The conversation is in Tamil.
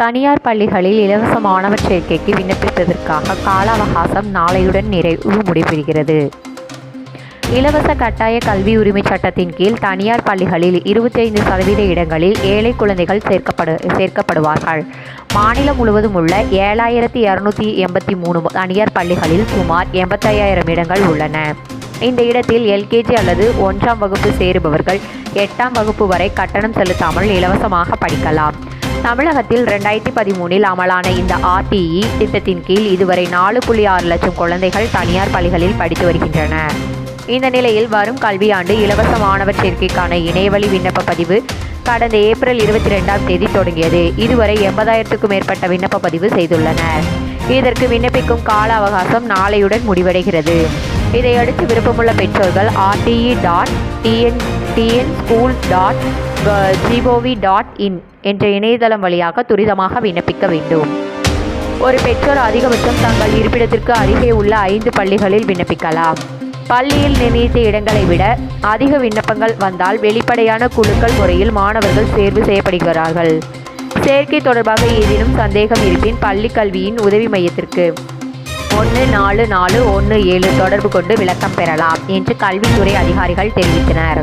தனியார் பள்ளிகளில் இலவச மாணவர் சேர்க்கைக்கு விண்ணப்பிப்பதற்காக கால அவகாசம் நாளையுடன் நிறைவு முடிவடைகிறது. இலவச கட்டாய கல்வி உரிமை சட்டத்தின் கீழ் தனியார் பள்ளிகளில் இருபத்தைந்து சதவீத இடங்களில் ஏழை குழந்தைகள் சேர்க்கப்படு சேர்க்கப்படுவார்கள். மாநிலம் முழுவதும் உள்ள ஏழாயிரத்தி இரநூத்தி எண்பத்தி மூணு தனியார் பள்ளிகளில் சுமார் எண்பத்தையாயிரம் இடங்கள் உள்ளன. இந்த இடத்தில் எல்கேஜி அல்லது ஒன்றாம் வகுப்பு சேருபவர்கள் எட்டாம் வகுப்பு வரை கட்டணம் செலுத்தாமல் இலவசமாக படிக்கலாம். தமிழகத்தில் ரெண்டாயிரத்தி பதிமூனில் அமலான இந்த ஆர்டிஇ திட்டத்தின் கீழ் இதுவரை நாலு புள்ளி ஆறு லட்சம் குழந்தைகள் தனியார் பள்ளிகளில் படித்து வருகின்றன. இந்த நிலையில் வரும் கல்வியாண்டு இலவச மாணவர் சேர்க்கைக்கான இணையவழி விண்ணப்ப பதிவு கடந்த ஏப்ரல் இருபத்தி ரெண்டாம் தேதி தொடங்கியது. இதுவரை எண்பதாயிரத்துக்கும் மேற்பட்ட விண்ணப்ப பதிவு செய்துள்ளனர். இதற்கு விண்ணப்பிக்கும் கால அவகாசம் நாளையுடன் முடிவடைகிறது. இதையடுத்து விருப்பமுள்ள பெற்றோர்கள் RTE dot TN TN school dot GOV dot in என்ற இணையதளம் வழியாக துரிதமாக விண்ணப்பிக்க வேண்டும். ஒரு பெற்றோர் அதிகபட்சம் தங்கள் இருப்பிடத்திற்கு அருகே உள்ள ஐந்து பள்ளிகளில் விண்ணப்பிக்கலாம். பள்ளியில் நிர்ணயித்த இடங்களை விட அதிக விண்ணப்பங்கள் வந்தால் வெளிப்படையான குழுக்கள் முறையில் மாணவர்கள் தேர்வு செய்யப்படுகிறார்கள். சேர்க்கை தொடர்பாக ஏதேனும் சந்தேகம் இருப்பின் பள்ளி கல்வியின் உதவி மையத்திற்கு ஒன்று நாலு நாலு ஒன்று ஏழு தொடர்பு கொண்டு விளக்கம் பெறலாம் என்று கல்வித்துறை அதிகாரிகள் தெரிவித்தனர்.